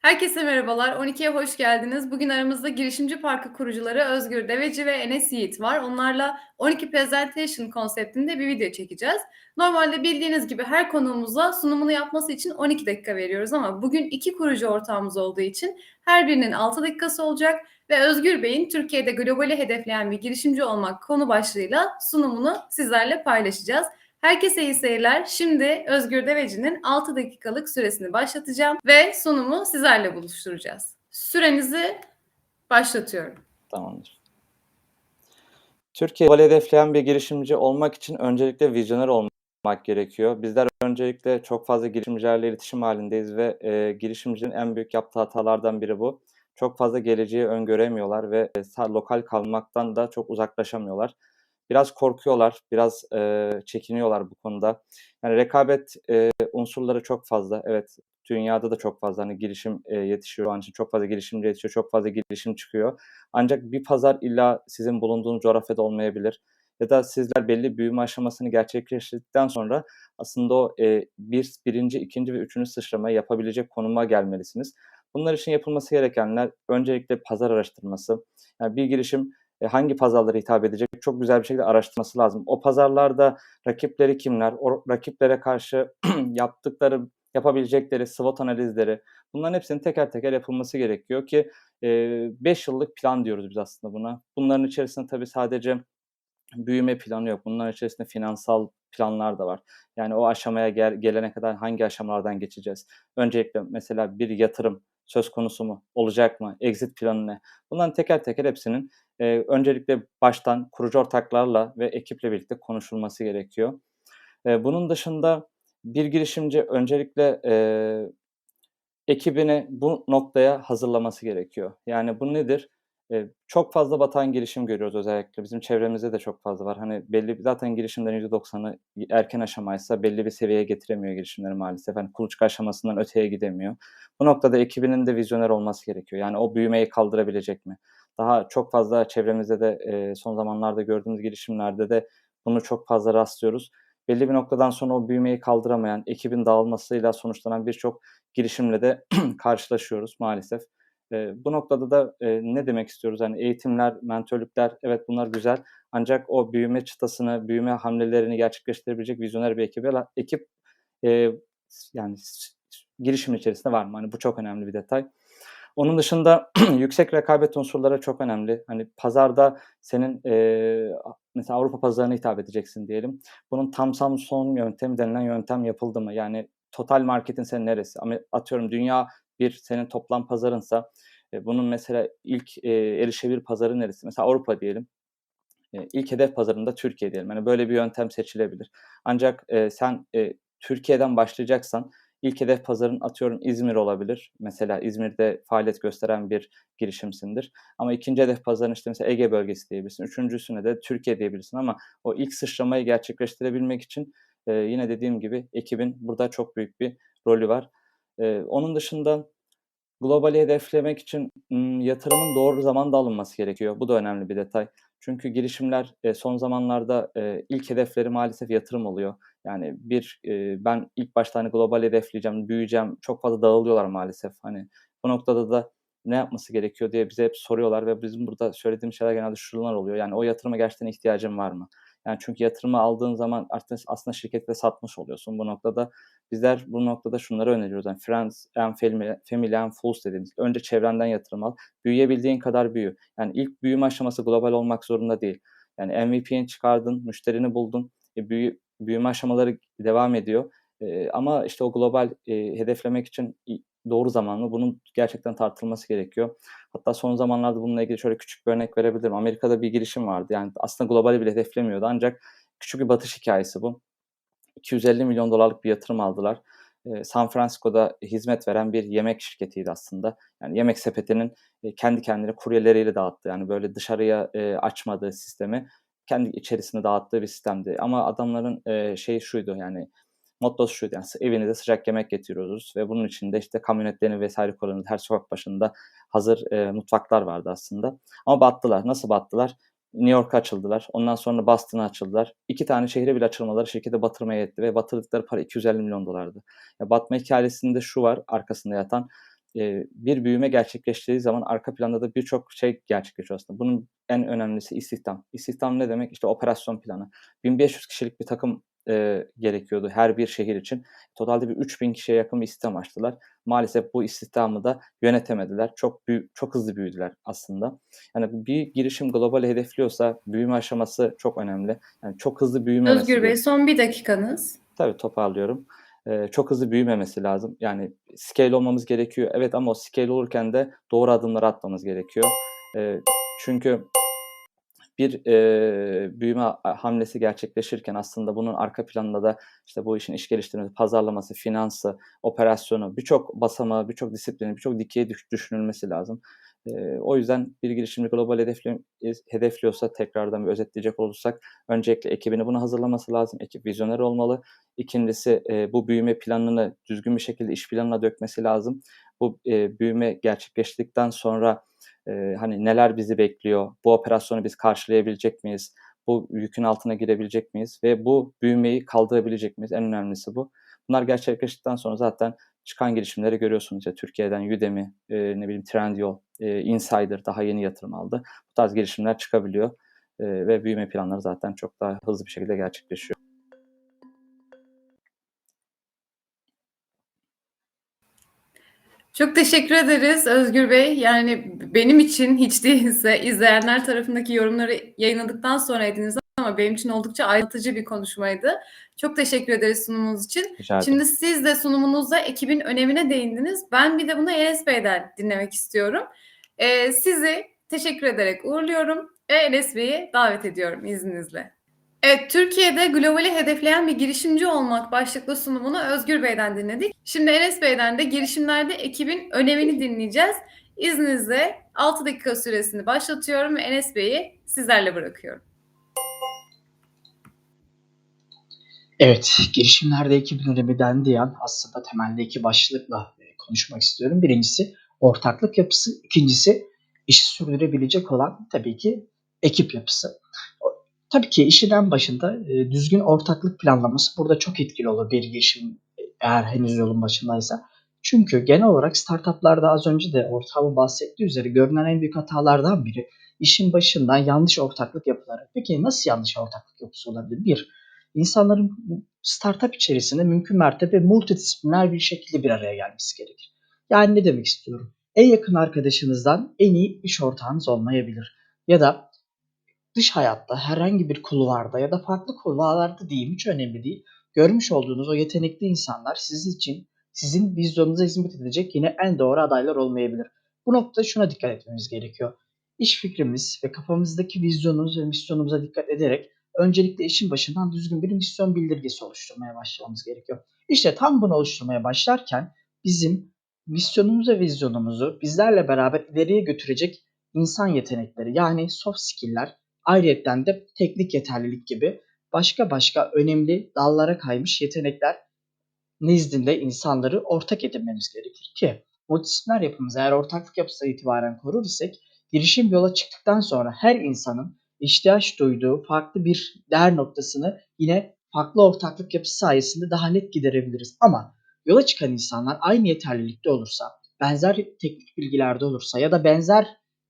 Herkese merhabalar, 12'ye hoş geldiniz. Bugün aramızda Girişimci Parkı kurucuları Özgür Deveci ve Enes Yiğit var. Onlarla 12 Presentation konseptinde bir video çekeceğiz. Normalde bildiğiniz gibi her konuğumuza sunumunu yapması için 12 dakika veriyoruz ama bugün iki kurucu ortağımız olduğu için her birinin 6 dakikası olacak ve Özgür Bey'in Türkiye'de globali hedefleyen bir girişimci olmak konu başlığıyla sunumunu sizlerle paylaşacağız. Herkese iyi seyirler. Şimdi Özgür Deveci'nin 6 dakikalık süresini başlatacağım ve sunumu sizlerle buluşturacağız. Sürenizi başlatıyorum. Tamamdır. Türkiye global hedefleyen bir girişimci olmak için öncelikle vizyoner olmak gerekiyor. Bizler öncelikle çok fazla girişimcilerle iletişim halindeyiz ve e, girişimcinin en büyük yaptığı hatalardan biri bu. Çok fazla geleceği öngöremiyorlar ve e, lokal kalmaktan da çok uzaklaşamıyorlar biraz korkuyorlar, biraz e, çekiniyorlar bu konuda. Yani rekabet e, unsurları çok fazla. Evet, dünyada da çok fazla hani girişim e, yetişiyor. Şu için çok fazla girişimci yetişiyor, çok fazla girişim çıkıyor. Ancak bir pazar illa sizin bulunduğunuz coğrafyada olmayabilir. Ya da sizler belli büyüme aşamasını gerçekleştirdikten sonra aslında o e, bir, birinci, ikinci ve üçüncü sıçramayı yapabilecek konuma gelmelisiniz. Bunlar için yapılması gerekenler öncelikle pazar araştırması. Yani bir girişim e, hangi pazarlara hitap edecek çok güzel bir şekilde araştırması lazım. O pazarlarda rakipleri kimler, o rakiplere karşı yaptıkları, yapabilecekleri SWOT analizleri bunların hepsinin teker teker yapılması gerekiyor ki 5 e, yıllık plan diyoruz biz aslında buna. Bunların içerisinde tabii sadece büyüme planı yok. Bunların içerisinde finansal planlar da var. Yani o aşamaya gel, gelene kadar hangi aşamalardan geçeceğiz? Öncelikle mesela bir yatırım söz konusu mu? Olacak mı? Exit planı ne? Bunların teker teker hepsinin e, öncelikle baştan kurucu ortaklarla ve ekiple birlikte konuşulması gerekiyor. E, bunun dışında bir girişimci öncelikle e, ekibini bu noktaya hazırlaması gerekiyor. Yani bu nedir? E, çok fazla batan girişim görüyoruz özellikle. Bizim çevremizde de çok fazla var. Hani belli zaten girişimlerin %90'ı erken aşamaysa belli bir seviyeye getiremiyor girişimleri maalesef. Hani kuluçka aşamasından öteye gidemiyor. Bu noktada ekibinin de vizyoner olması gerekiyor. Yani o büyümeyi kaldırabilecek mi? Daha çok fazla çevremizde de e, son zamanlarda gördüğümüz girişimlerde de bunu çok fazla rastlıyoruz. Belli bir noktadan sonra o büyümeyi kaldıramayan, ekibin dağılmasıyla sonuçlanan birçok girişimle de karşılaşıyoruz maalesef. E, bu noktada da e, ne demek istiyoruz? Yani eğitimler, mentörlükler evet bunlar güzel. Ancak o büyüme çıtasını, büyüme hamlelerini gerçekleştirebilecek vizyoner bir ekibe, ekip e, yani girişim içerisinde var mı? Hani bu çok önemli bir detay. Onun dışında yüksek rekabet unsurları çok önemli. Hani pazarda senin e, mesela Avrupa pazarına hitap edeceksin diyelim. Bunun tam tam son yöntem denilen yöntem yapıldı mı? Yani total marketin senin neresi? Ama atıyorum dünya bir senin toplam pazarınsa e, bunun mesela ilk e, erişebilir pazarı neresi? Mesela Avrupa diyelim. E, ilk hedef pazarında Türkiye diyelim. Yani böyle bir yöntem seçilebilir. Ancak e, sen e, Türkiye'den başlayacaksan İlk hedef pazarın atıyorum İzmir olabilir. Mesela İzmir'de faaliyet gösteren bir girişimsindir. Ama ikinci hedef pazarın işte mesela Ege bölgesi diyebilirsin. Üçüncüsüne de Türkiye diyebilirsin ama o ilk sıçramayı gerçekleştirebilmek için e, yine dediğim gibi ekibin burada çok büyük bir rolü var. E, onun dışında globali hedeflemek için m, yatırımın doğru zamanda alınması gerekiyor. Bu da önemli bir detay. Çünkü girişimler e, son zamanlarda e, ilk hedefleri maalesef yatırım oluyor. Yani bir e, ben ilk başta hani global hedefleyeceğim, büyüyeceğim. Çok fazla dağılıyorlar maalesef. Hani bu noktada da ne yapması gerekiyor diye bize hep soruyorlar ve bizim burada söylediğim şeyler genelde şunlar oluyor. Yani o yatırıma gerçekten ihtiyacın var mı? Yani çünkü yatırımı aldığın zaman artık aslında şirkette satmış oluyorsun. Bu noktada bizler bu noktada şunları öneriyoruz. Yani friends and family, family and fools dediğimiz. Önce çevrenden yatırım al. Büyüyebildiğin kadar büyü. Yani ilk büyüme aşaması global olmak zorunda değil. Yani MVP'ni çıkardın, müşterini buldun. E, büyü, büyüme aşamaları devam ediyor. E, ama işte o global e, hedeflemek için doğru zaman mı? Bunun gerçekten tartılması gerekiyor. Hatta son zamanlarda bununla ilgili şöyle küçük bir örnek verebilirim. Amerika'da bir girişim vardı. Yani aslında globali bile hedeflemiyordu ancak küçük bir batış hikayesi bu. 250 milyon dolarlık bir yatırım aldılar. San Francisco'da hizmet veren bir yemek şirketiydi aslında. Yani yemek sepetinin kendi kendine kuryeleriyle dağıttı. Yani böyle dışarıya açmadığı sistemi kendi içerisinde dağıttığı bir sistemdi. Ama adamların şey şuydu yani mottosu şuydu yani evinize sıcak yemek getiriyoruz ve bunun içinde işte kamyonetlerini vesaire kullanıyoruz. Her sokak başında hazır e, mutfaklar vardı aslında. Ama battılar. Nasıl battılar? New York'a açıldılar. Ondan sonra Boston'a açıldılar. İki tane şehre bile açılmaları şirketi batırmaya yetti ve batırdıkları para 250 milyon dolardı. Ya batma hikayesinde şu var arkasında yatan. eee, bir büyüme gerçekleştiği zaman arka planda da birçok şey gerçekleşiyor aslında. Bunun en önemlisi istihdam. İstihdam ne demek? İşte operasyon planı. 1500 kişilik bir takım, eee, gerekiyordu her bir şehir için. Totalde bir 3000 kişiye yakın bir istihdam açtılar. Maalesef bu istihdamı da yönetemediler. Çok büyü çok hızlı büyüdüler aslında. Yani bir girişim globali hedefliyorsa büyüme aşaması çok önemli. Yani çok hızlı büyümemesi Özgür Bey son 1 dakikanız. Tabii toparlıyorum. Eee, çok hızlı büyümemesi lazım. Yani scale olmamız gerekiyor. Evet ama o scale olurken de doğru adımları atmamız gerekiyor. Eee, çünkü bir, eee, büyüme hamlesi gerçekleşirken aslında bunun arka planında da işte bu işin iş geliştirmesi, pazarlaması, finansı, operasyonu, birçok basamağı, birçok disiplini, birçok dikeyi düş düşünülmesi lazım. Eee, o yüzden bir girişimci global hedefli es hedefliyorsa tekrardan bir özetleyecek olursak öncelikle ekibini buna hazırlaması lazım. Ekip vizyoner olmalı. 2'ncisi, eee, bu büyüme planını düzgün bir şekilde iş planına dökmesi lazım. Bu, eee, büyüme gerçekleştikten sonra, eee, hani neler bizi bekliyor? Bu operasyonu biz karşılayabilecek miyiz? Bu yükün altına girebilecek miyiz? Ve bu büyümeyi kaldırabilecek miyiz? En önemlisi bu. Bunlar gerçekleştikten sonra zaten çıkan girişimleri görüyorsunuz. Ya Türkiye'den Udemy, eee, ne bileyim Trendyol, eee, Insider daha yeni yatırım aldı. Bu tarz girişimler çıkabiliyor, eee, ve büyüme planları zaten çok daha hızlı bir şekilde gerçekleşiyor. Çok teşekkür ederiz Özgür Bey. Yani benim için hiç değilse izleyenler tarafındaki yorumları yayınladıktan sonra ediniz ama benim için oldukça aydınlatıcı bir konuşmaydı. Çok teşekkür ederiz sunumunuz için. Şimdi siz de sunumunuzda ekibin önemine değindiniz. Ben bir de bunu Enes Bey'den dinlemek istiyorum. Eee, sizi teşekkür ederek uğurluyorum ve Enes Bey'i davet ediyorum izninizle. Evet, Türkiye'de globali hedefleyen bir girişimci olmak başlıklı sunumunu Özgür Bey'den dinledik. Şimdi Enes Bey'den de girişimlerde ekibin önemini dinleyeceğiz. İzninizle 6 dakika süresini başlatıyorum ve Enes Bey'i sizlerle bırakıyorum. Evet, girişimlerde ekibin önemi dendiği an aslında temelde 2 başlıkla, eee, konuşmak istiyorum. 1'incisi ortaklık yapısı, 2'ncisi işi sürdürebilecek olan tabii ki ekip yapısı. Tabii ki işin en başında, eee, düzgün ortaklık planlaması burada çok etkili olur bir girişim eğer henüz yolun başındaysa. Çünkü genel olarak startup'larda az önce de ortağımın bahsettiği üzere görülen en büyük hatalardan biri işin başından yanlış ortaklık yapıları. Peki nasıl yanlış ortaklık yapısı olabilir? 1, insanların startup içerisinde mümkün mertebe multidisipliner bir şekilde bir araya gelmesi gerekir. Yani ne demek istiyorum? En yakın arkadaşınızdan en iyi iş ortağınız olmayabilir ya da dış hayatta herhangi bir kulvarda ya da farklı kulvarlarda diyeyim hiç önemli değil. Görmüş olduğunuz o yetenekli insanlar sizin için, sizin vizyonunuza hizmet edecek yine en doğru adaylar olmayabilir. Bu noktada şuna dikkat etmemiz gerekiyor. İş fikrimiz ve kafamızdaki vizyonumuz ve misyonumuza dikkat ederek öncelikle işin başından düzgün bir misyon bildirgesi oluşturmaya başlamamız gerekiyor. İşte tam bunu oluşturmaya başlarken bizim misyonumuz ve vizyonumuzu bizlerle beraber ileriye götürecek insan yetenekleri yani soft skill'ler ayrıyeten de teknik yeterlilik gibi başka başka önemli dallara kaymış yetenekler nezdinde insanları ortak edinmemiz gerekir ki multidisipliner yapımızı eğer ortaklık yapısına itibaren korur isek girişim yola çıktıktan sonra her insanın ihtiyaç duyduğu farklı bir değer noktasını yine farklı ortaklık yapısı sayesinde daha net giderebiliriz. Ama yola çıkan insanlar aynı yeterlilikte olursa, benzer teknik bilgilerde olursa ya da benzer,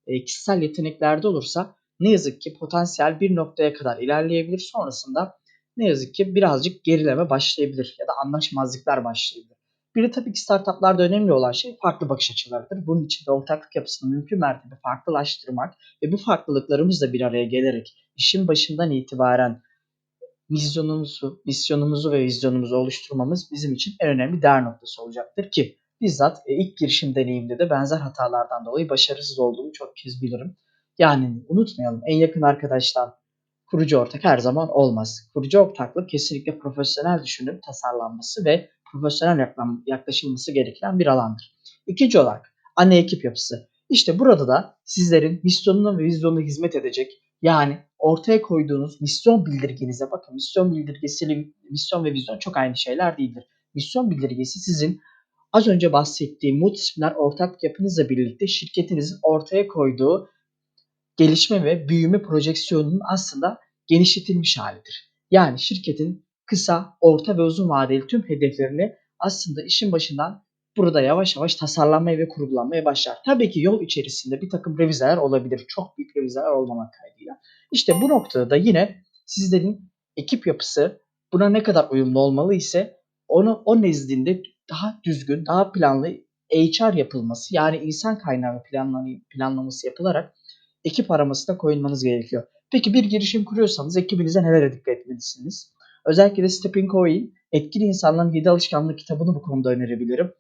eee, kişisel yeteneklerde olursa ne yazık ki potansiyel bir noktaya kadar ilerleyebilir. Sonrasında ne yazık ki birazcık gerileme başlayabilir ya da anlaşmazlıklar başlayabilir. Bir de tabii ki startup'larda önemli olan şey farklı bakış açılarıdır. Bunun için de ortaklık yapısını mümkün mertebe farklılaştırmak ve bu farklılıklarımızla bir araya gelerek işin başından itibaren vizyonumuzu, misyonumuzu ve vizyonumuzu oluşturmamız bizim için en önemli değer noktası olacaktır ki bizzat, eee, ilk girişim deneyimimde de benzer hatalardan dolayı başarısız olduğumu çok kez bilirim. Yani unutmayalım en yakın arkadaştan kurucu ortak her zaman olmaz. Kurucu ortaklık kesinlikle profesyonel düşünüp tasarlanması ve profesyonel yaklaşılması gereken bir alandır. 2'nci olarak ana ekip yapısı. İşte burada da sizlerin misyonuna ve vizyonuna hizmet edecek yani ortaya koyduğunuz misyon bildirgenize bakın misyon bildirgesiyle misyon ve vizyon çok aynı şeyler değildir. Misyon bildirgesi sizin az önce bahsettiğim multidisipliner ortaklık yapınızla birlikte şirketinizin ortaya koyduğu gelişme ve büyüme projeksiyonunun aslında genişletilmiş hâlidir. Yani şirketin kısa, orta ve uzun vadeli tüm hedeflerini aslında işin başından burada yavaş yavaş tasarlanmaya ve kurgulanmaya başlar. Tabii ki yol içerisinde bir takım revizeler olabilir. Çok büyük revizeler olmamak kaydıyla. İşte bu noktada da yine sizlerin ekip yapısı buna ne kadar uyumlu olmalı ise onu o nezdinde daha düzgün, daha planlı HR yapılması yani insan kaynağı planlama- planlaması yapılarak ekip aramasına koyulmanız gerekiyor. Peki bir girişim kuruyorsanız ekibinize nelere dikkat etmelisiniz? Özellikle de Stepping Coin, Etkili İnsanların 7 Alışkanlık kitabını bu konuda önerebilirim.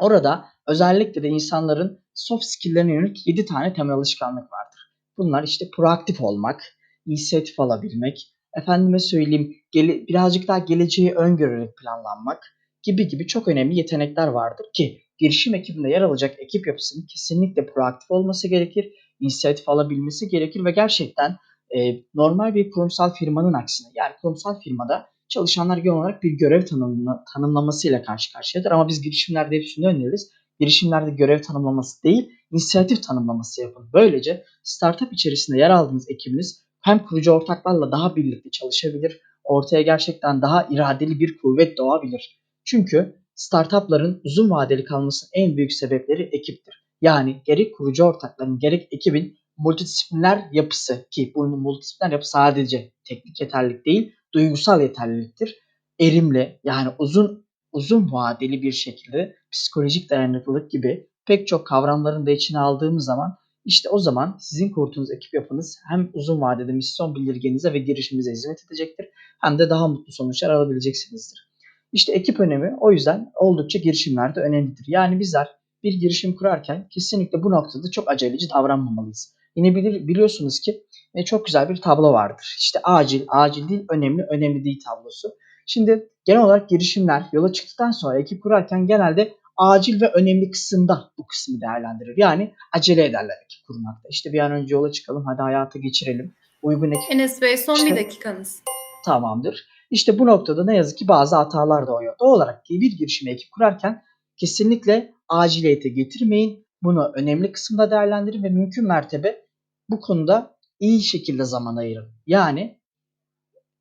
Orada özellikle de insanların soft skill'lerine yönelik 7 tane temel alışkanlık vardır. Bunlar işte proaktif olmak, inisiyatif alabilmek, efendime söyleyeyim gele- birazcık daha geleceği öngörerek planlanmak gibi gibi çok önemli yetenekler vardır ki girişim ekibinde yer alacak ekip yapısının kesinlikle proaktif olması gerekir, inisiyatif alabilmesi gerekir ve gerçekten e, normal bir kurumsal firmanın aksine yani kurumsal firmada çalışanlar genel olarak bir görev tanımla, tanımlamasıyla karşı karşıyadır ama biz girişimlerde hep şunu öneririz. Girişimlerde görev tanımlaması değil, inisiyatif tanımlaması yapın. Böylece startup içerisinde yer aldığınız ekibiniz hem kurucu ortaklarla daha birlikte çalışabilir, ortaya gerçekten daha iradeli bir kuvvet doğabilir. Çünkü startupların uzun vadeli kalmasının en büyük sebepleri ekiptir. Yani gerek kurucu ortakların gerek ekibin multidisipliner yapısı ki bunun multidisipliner yapı sadece teknik yeterlilik değil, duygusal yeterliliktir. Erimli yani uzun uzun vadeli bir şekilde psikolojik dayanıklılık gibi pek çok kavramların da içine aldığımız zaman işte o zaman sizin kurduğunuz ekip yapınız hem uzun vadede misyon bildirgenize ve girişimize hizmet edecektir hem de daha mutlu sonuçlar alabileceksinizdir. İşte ekip önemi o yüzden oldukça girişimlerde önemlidir. Yani bizler bir girişim kurarken kesinlikle bu noktada çok aceleci davranmamalıyız. Yine bilir, biliyorsunuz ki e, çok güzel bir tablo vardır. İşte acil, acil değil, önemli, önemli değil tablosu. Şimdi genel olarak girişimler yola çıktıktan sonra ekip kurarken genelde acil ve önemli kısımda bu kısmı değerlendirir. Yani acele ederler ekip kurmakta. İşte bir an önce yola çıkalım, hadi hayata geçirelim. Uygun ekip Enes Bey son bir İşte- dakikanız. tamamdır. İşte bu noktada ne yazık ki bazı hatalar doğuyor. Doğal olarak bir girişime ekip kurarken kesinlikle aciliyete getirmeyin. Bunu önemli kısımda değerlendirin ve mümkün mertebe bu konuda iyi şekilde zaman ayırın. Yani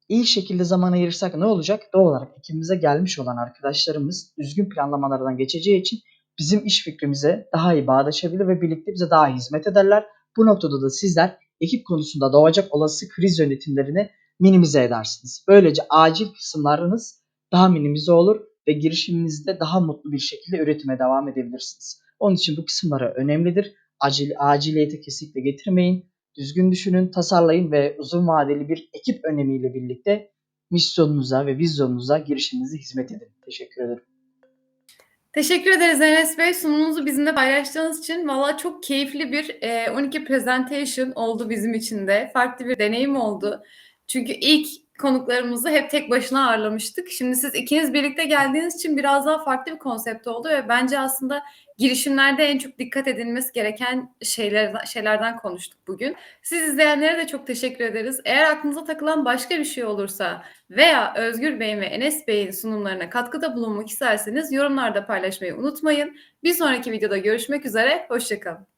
iyi şekilde zaman ayırırsak ne olacak? Doğal olarak ekibimize gelmiş olan arkadaşlarımız düzgün planlamalardan geçeceği için bizim iş fikrimize daha iyi bağdaşabilir ve birlikte bize daha iyi hizmet ederler. Bu noktada da sizler ekip konusunda doğacak olası kriz yönetimlerini minimize edersiniz. Böylece acil kısımlarınız daha minimize olur ve girişiminizde daha mutlu bir şekilde üretime devam edebilirsiniz. Onun için bu kısımlara önemlidir. Acil, aciliyete kesinlikle getirmeyin. Düzgün düşünün, tasarlayın ve uzun vadeli bir ekip önemiyle birlikte misyonunuza ve vizyonunuza girişiminize hizmet edin. Teşekkür ederim. Teşekkür ederiz Enes Bey. Sunumunuzu bizimle paylaştığınız için. Valla çok keyifli bir e, 12 presentation oldu bizim için de. Farklı bir deneyim oldu. Çünkü ilk konuklarımızı hep tek başına ağırlamıştık. Şimdi siz ikiniz birlikte geldiğiniz için biraz daha farklı bir konsept oldu ve bence aslında girişimlerde en çok dikkat edilmesi gereken şeyler, şeylerden konuştuk bugün. Siz izleyenlere de çok teşekkür ederiz. Eğer aklınıza takılan başka bir şey olursa veya Özgür Bey'in ve Enes Bey'in sunumlarına katkıda bulunmak isterseniz yorumlarda paylaşmayı unutmayın. Bir sonraki videoda görüşmek üzere, hoşçakalın.